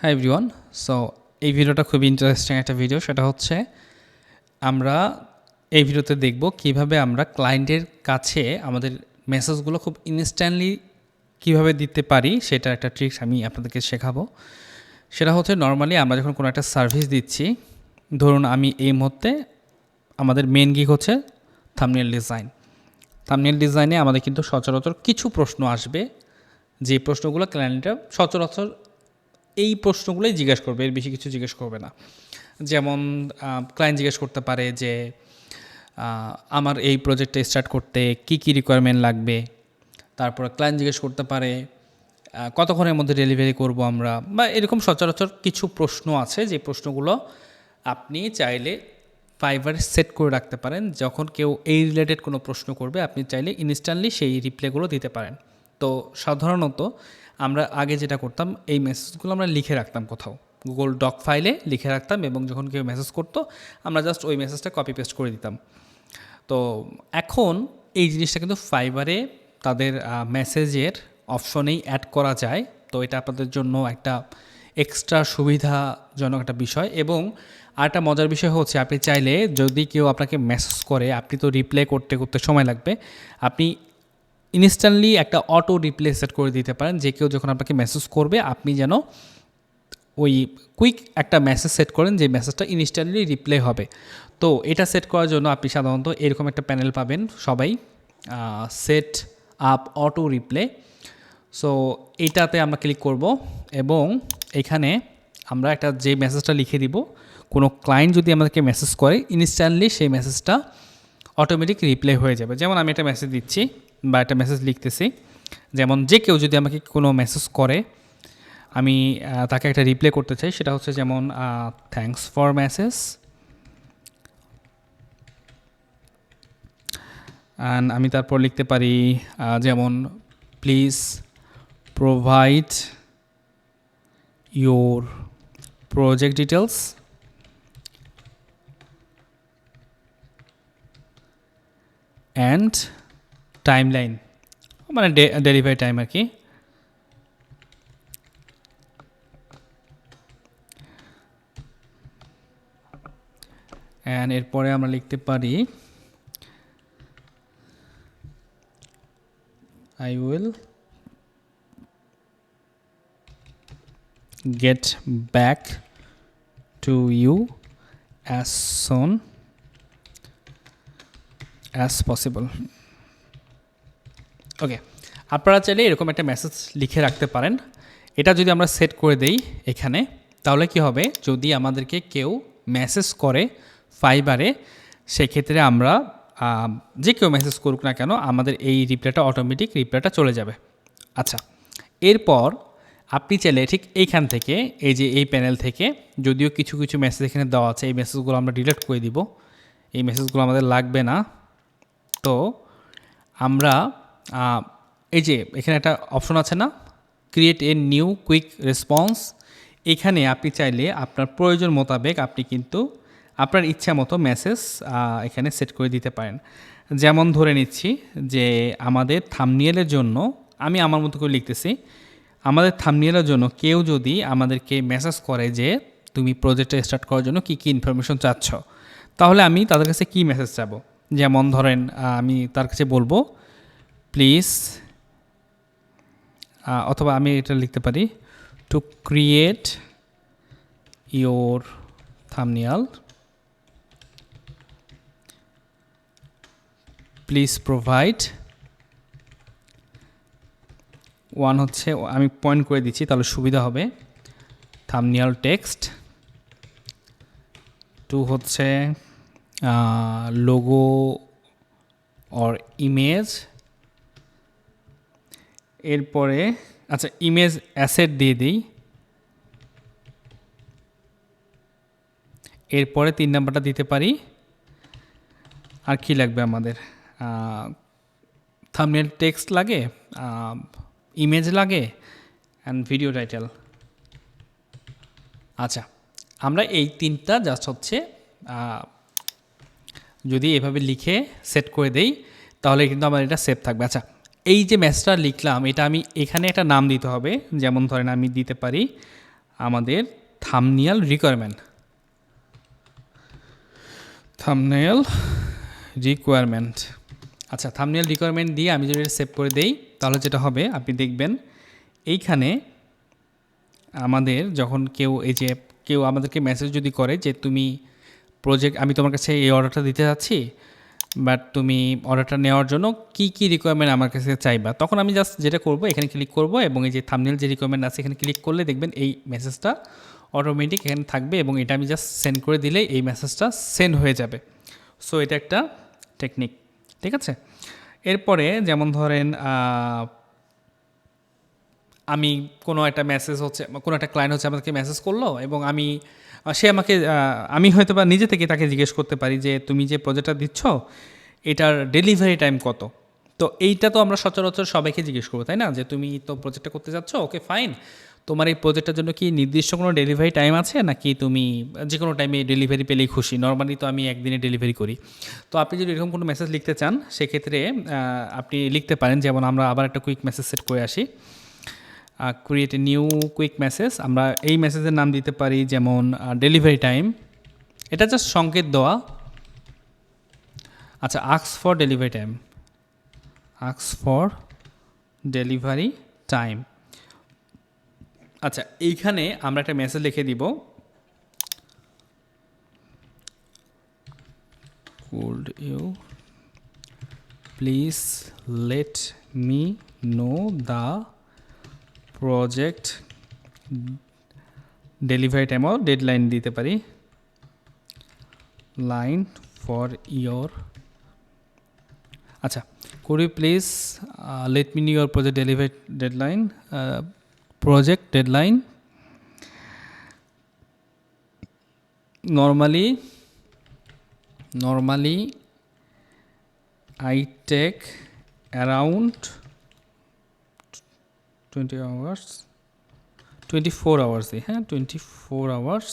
Hi everyone so এই ভিডিওটা খুবই ইন্টারেস্টিং একটা ভিডিও সেটা হচ্ছে, আমরা এই ভিডিওতে দেখব কীভাবে আমরা ক্লায়েন্টের কাছে আমাদের মেসেজগুলো খুব ইনস্ট্যান্টলি কীভাবে দিতে পারি সেটা একটা ট্রিক্স আমি আপনাদেরকে শেখাবো। সেটা হচ্ছে নর্মালি আমরা যখন কোনো একটা সার্ভিস দিচ্ছি, ধরুন আমি এই মুহূর্তে আমাদের মেন গিক হচ্ছে থামনেল ডিজাইন থামনেল ডিজাইনে আমাদের কিন্তু সচরাচর কিছু প্রশ্ন আসবে, যে প্রশ্নগুলো ক্লায়েন্টরা সচরাচর এই প্রশ্নগুলোই জিজ্ঞেস করবে, এর বেশি কিছু জিজ্ঞেস করবে না। যেমন ক্লায়েন্ট জিজ্ঞেস করতে পারে যে আমার এই প্রজেক্টটা স্টার্ট করতে কি কি রিকোয়ারমেন্ট লাগবে? তারপর ক্লায়েন্ট জিজ্ঞেস করতে পারে কতক্ষণের মধ্যে ডেলিভারি করব আমরা? বা এরকম সচরাচর কিছু প্রশ্ন আছে, যে প্রশ্নগুলো আপনি চাইলে ফাইবারে সেট করে রাখতে পারেন। যখন কেউ এই রিলেটেড কোনো প্রশ্ন করবে, আপনি চাইলে ইনস্ট্যান্টলি সেই রিপ্লাইগুলো দিতে পারেন। তো সাধারণত আমরা আগে যেটা করতাম, এই মেসেজগুলো আমরা লিখে রাখতাম কোথাও। গুগল ডক ফাইলে লিখে রাখতাম এবং যখন কেউ মেসেজ করতো, আমরা জাস্ট ওই মেসেজটা কপি পেস্ট করে দিতাম। তো এখন এই জিনিসটা কিন্তু ফাইবারে তাদের মেসেজের অপশনেই অ্যাড করা যায়। তো এটা আপনাদের জন্য একটা এক্সট্রা সুবিধাজনক একটা বিষয় এবং আরেকটা মজার বিষয় হচ্ছে, আপনি চাইলে যদি কেউ আপনাকে মেসেজ করে, আপনি তো রিপ্লাই করতে করতে সময় লাগবে, আপনি ইনস্ট্যান্টলি একটা অটো রিপ্লে সেট করে দিতে পারেন, যে কেউ যখন আপনাকে মেসেজ করবে, আপনি যেন ওই কুইক একটা মেসেজ সেট করেন, যে মেসেজটা ইনস্ট্যান্টলি রিপ্লে হবে। তো এটা সেট করার জন্য আপনি সাধারণত এরকম একটা প্যানেল পাবেন সবাই set up auto reply so এইটাতে আমরা ক্লিক করব এবং এখানে আমরা একটা যে মেসেজটা লিখে দিব, কোনো ক্লায়েন্ট যদি আমাদেরকে মেসেজ করে ইনস্ট্যান্টলি সেই মেসেজটা অটোমেটিক রিপ্লে হয়ে যাবে। যেমন আমি একটা মেসেজ দিচ্ছি বা একটা মেসেজ লিখতেছি। যেমন যে কেউ যদি আমাকে কোনো মেসেজ করে, আমি তাকে একটা রিপ্লে করতে চাই, সেটা হচ্ছে যেমন থ্যাংকস ফর মেসেজ অ্যান্ড আমি তারপর লিখতে পারি যেমন please provide your project details and timeline মানে ডেলিভারি টাইম আর কি. অ্যান্ড এরপরে আমরা লিখতে পারি I will get back to you as soon as possible okay আপনারা চাইলে এরকম একটা মেসেজ লিখে রাখতে পারেন। এটা যদি আমরা সেট করে দেই এখানে, তাহলে কি হবে? যদি আমাদেরকে কেউ মেসেজ করে ফাইবারে সেক্ষেত্রে আমরা যে কেউ মেসেজ করুক না কেন, আমাদের এই রিপ্লাইটা অটোমেটিক রিপ্লাইটা চলে যাবে। আচ্ছা এরপর আপনি চাইলে ঠিক এইখান থেকে, এই যে এই প্যানেল থেকে, যদিও কিছু কিছু মেসেজ এখানে দেওয়া আছে, এই মেসেজগুলো আমরা ডিলিট করে দিব। এই মেসেজগুলো আমাদের লাগবে না। তো আমরা এই যে এখানে একটা অপশন আছে না? Create a new quick response এখানে আপনি চাইলে আপনার প্রয়োজন মোতাবেক আপনি কিন্তু আপনার ইচ্ছা মতো মেসেজ এখানে সেট করে দিতে পারেন। যেমন ধরে নিচ্ছি যে আমাদের থামনিয়েলের জন্য, আমি আমার মতো করে লিখতেছি, আমাদের থামনিয়েলের জন্য কেউ যদি আমাদেরকে মেসেজ করে যে তুমি প্রজেক্টটা স্টার্ট করার জন্য কী কী ইনফরমেশন চাচ্ছ, তাহলে আমি তাদের কাছে কী মেসেজ চাবো? যেমন ধরেন আমি তার কাছে বলব প্লিজ অথবা আমি এটা লিখতে পারি to create your thumbnail please provide one হচ্ছে, আমি পয়েন্ট করে দিচ্ছি, তাহলে সুবিধা হবে থামনিয়াল টেক্সট টু হচ্ছে লোগো অর ইমেজ এরপরে আচ্ছা ইমেজ অ্যাসেট দিয়ে দিই। এরপরে তিন নাম্বারটা দিতে পারি। আর কি লাগবে আমাদের? থামনেল টেক্সট লাগে ইমেজ লাগে অ্যান্ড ভিডিও টাইটেল আচ্ছা আমরা এই তিনটা জাস্ট হচ্ছে যদি এভাবে লিখে সেট করে দেই, তাহলে কিন্তু আমার এটা সেভ থাকবে। আচ্ছা এই যে ম্যাচটা লিখলাম, এটা আমি এখানে একটা নাম দিতে হবে। যেমন ধরেন আমি দিতে পারি আমাদের থামনিয়াল রিকোয়ারমেন্ট থামনেল রিকোয়ারমেন্ট আচ্ছা থামনেল রিকোয়ারমেন্ট দিয়ে আমি যদি সেভ করে দেই, তাহলে যেটা হবে, আপনি দেখবেন এইখানে আমাদের যখন কেউ এই যে, কেউ আমাদেরকে মেসেজ যদি করে যে, তুমি প্রজেক্ট আমি তোমার কাছে এই অর্ডারটা দিতে যাচ্ছি বাট তুমি অর্ডারটা নেওয়ার জন্য কি কি রিকোয়ারমেন্ট আমার কাছে চাইবা? তখন আমি জাস্ট যেটা করব, এখানে ক্লিক করব এবং এই যে থামনেল যে রিকোয়ারমেন্ট আছে, এখানে ক্লিক করলে দেখবেন এই মেসেজটা অটোমেটিক এখানে থাকবে এবং এটা আমি জাস্ট সেন্ড করে দিলেই এই মেসেজটা সেন্ড হয়ে যাবে। সো এটা একটা টেকনিক ঠিক আছে? এরপরে যেমন ধরেন আমি কোনো একটা মেসেজ হচ্ছে, কোনো একটা ক্লায়েন্ট হচ্ছে আমাকে মেসেজ করল এবং আমি, সে আমাকে আমি হয়তো বা নিজে থেকে তাকে জিজ্ঞেস করতে পারি যে, তুমি যে প্রজেক্টটা দিচ্ছ, এটার ডেলিভারি টাইম কত? তো এইটা তো আমরা সচরাচর সবাইকে জিজ্ঞেস করব, তাই না? যে, তুমি তো প্রজেক্টটা করতে যাচ্ছ? ওকে ফাইন তোমার এই প্রজেক্টটার জন্য কি নির্দিষ্ট কোনো ডেলিভারি টাইম আছে? নাকি তুমি যে কোনো টাইমে ডেলিভারি পেলেই খুশি? নর্মালি তো আমি একদিনে ডেলিভারি করি। তো আপনি যদি এরকম কোনো মেসেজ লিখতে চান, সেক্ষেত্রে আপনি লিখতে পারেন। যেমন আমরা আবার একটা কুইক মেসেজ সেট করে আসি। Create a new quick message আমরা এই মেসেজের নাম দিতে পারি যেমন ডেলিভারি টাইম এটা জাস্ট সংকেত দেওয়া। আচ্ছা আক্স ফর ডেলিভারি টাইম আক্স ফর ডেলিভারি টাইম আচ্ছা এইখানে আমরা একটা মেসেজ লিখে দিব। Could you please let me know the project delivery টাইমও ডেডলাইন দিতে পারি। লাইন ফর ইয়োর আচ্ছা could please let me your project delivery deadline project deadline normally normally, i take 20 hours 24 hours দিই হ্যাঁ 24 hours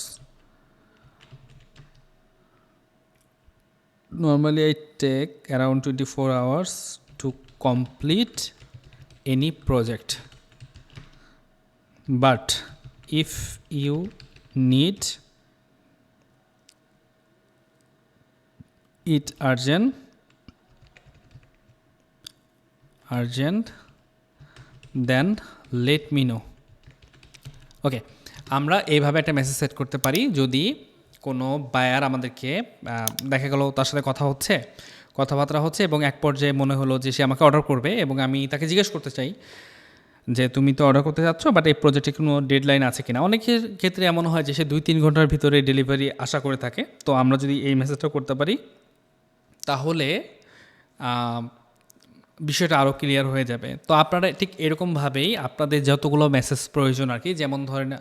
normally i take around 24 hours to complete any project but if you need it urgent urgent then let me know okay, আমরা এইভাবে একটা message set করতে পারি যদি কোনো buyer আমাদেরকে দেখা গেল তার সাথে কথা হচ্ছে, কথাবার্তা হচ্ছে এবং এক পর্যায়ে মনে হলো যে সে আমাকে অর্ডার করবে এবং আমি তাকে জিজ্ঞেস করতে চাই যে তুমি তো অর্ডার করতে যাচ্ছ বাট এই প্রজেক্টে কোনো ডেডলাইন আছে কিনা। অনেকের ক্ষেত্রে এমন হয় যে সে দুই তিন ঘণ্টার ভিতরে ডেলিভারি আশা করে থাকে। তো আমরা যদি এই মেসেজটা করতে পারি, তাহলে বিষয়টা আরও ক্লিয়ার হয়ে যাবে। তো আপনারা ঠিক এরকমভাবেই আপনাদের যতগুলো মেসেজ প্রয়োজন আর কি, যেমন ধরেন,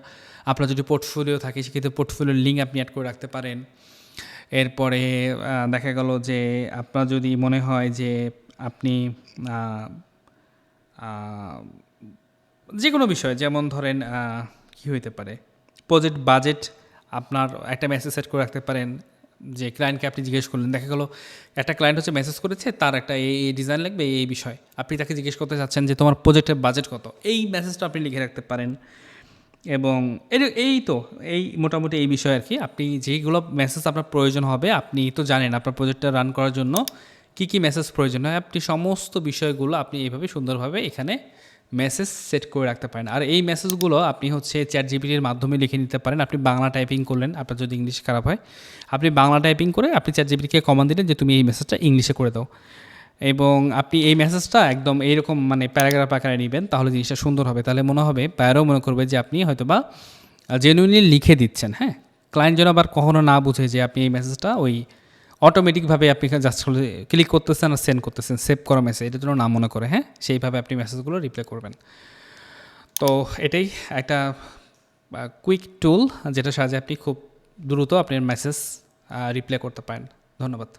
আপনার যদি পোর্টফোলিও থাকে, সেক্ষেত্রে পোর্টফোলিওর লিঙ্ক আপনি অ্যাড করে রাখতে পারেন। এরপরে দেখা গেল যে আপনার যদি মনে হয় যে আপনি যে কোনো বিষয়, যেমন ধরেন কি হইতে পারে? প্রজেক্ট বাজেট আপনার একটা মেসেজ সেট করে রাখতে পারেন। যে ক্লায়েন্টকে আপনি জিজ্ঞেস করলেন, দেখা গেলো একটা ক্লায়েন্ট হচ্ছে মেসেজ করেছে, তার একটা এই ডিজাইন লাগবে, এই বিষয়। আপনি তাকে জিজ্ঞেস করতে চাচ্ছেন যে তোমার প্রজেক্টের বাজেট কত? এই মেসেজটা আপনি লিখে রাখতে পারেন। এবং এই তো, এই মোটামুটি এই বিষয় আর কি। আপনি যেইগুলো মেসেজ আপনার প্রয়োজন হবে, আপনি তো জানেন আপনার প্রজেক্টটা রান করার জন্য কী কী মেসেজ প্রয়োজন হয়। আপনি সমস্ত বিষয়গুলো আপনি এইভাবে সুন্দরভাবে এখানে মেসেজ সেট করে রাখতে পারেন। আর এই মেসেজগুলো আপনি হচ্ছে চ্যাট জিপিটির মাধ্যমে লিখে নিতে পারেন। আপনি বাংলা টাইপিং করলেন, আপনার যদি ইংলিশ খারাপ হয়, আপনি বাংলা টাইপিং করে আপনি চ্যাট জিপিটিকে কমান দিলেন যে তুমি এই মেসেজটা ইংলিশে করে দাও। এবং আপনি এই মেসেজটা একদম এইরকম মানে প্যারাগ্রাফ আকারে নেবেন, তাহলে জিনিসটা সুন্দর হবে। তাহলে মনে হবে প্যারও মনে করবে যে আপনি হয়তোবা জেনুইনলি লিখে দিচ্ছেন হ্যাঁ? ক্লায়েন্ট যেন আবার কখনো না বুঝে যে আপনি এই মেসেজটা ওই অটোমেটিকভাবে আপনি জাস্ট ক্লিক করতেছেন আর সেন্ড করতেছেন সেভ করা মেসেজ এটার জন্য না মনে করে হ্যাঁ? সেইভাবে আপনি মেসেজগুলো রিপ্লাই করবেন। তো এটাই একটা কুইক টুল যেটা সাহায্যে আপনি খুব দ্রুত আপনার মেসেজ রিপ্লাই করতে পারেন। ধন্যবাদ।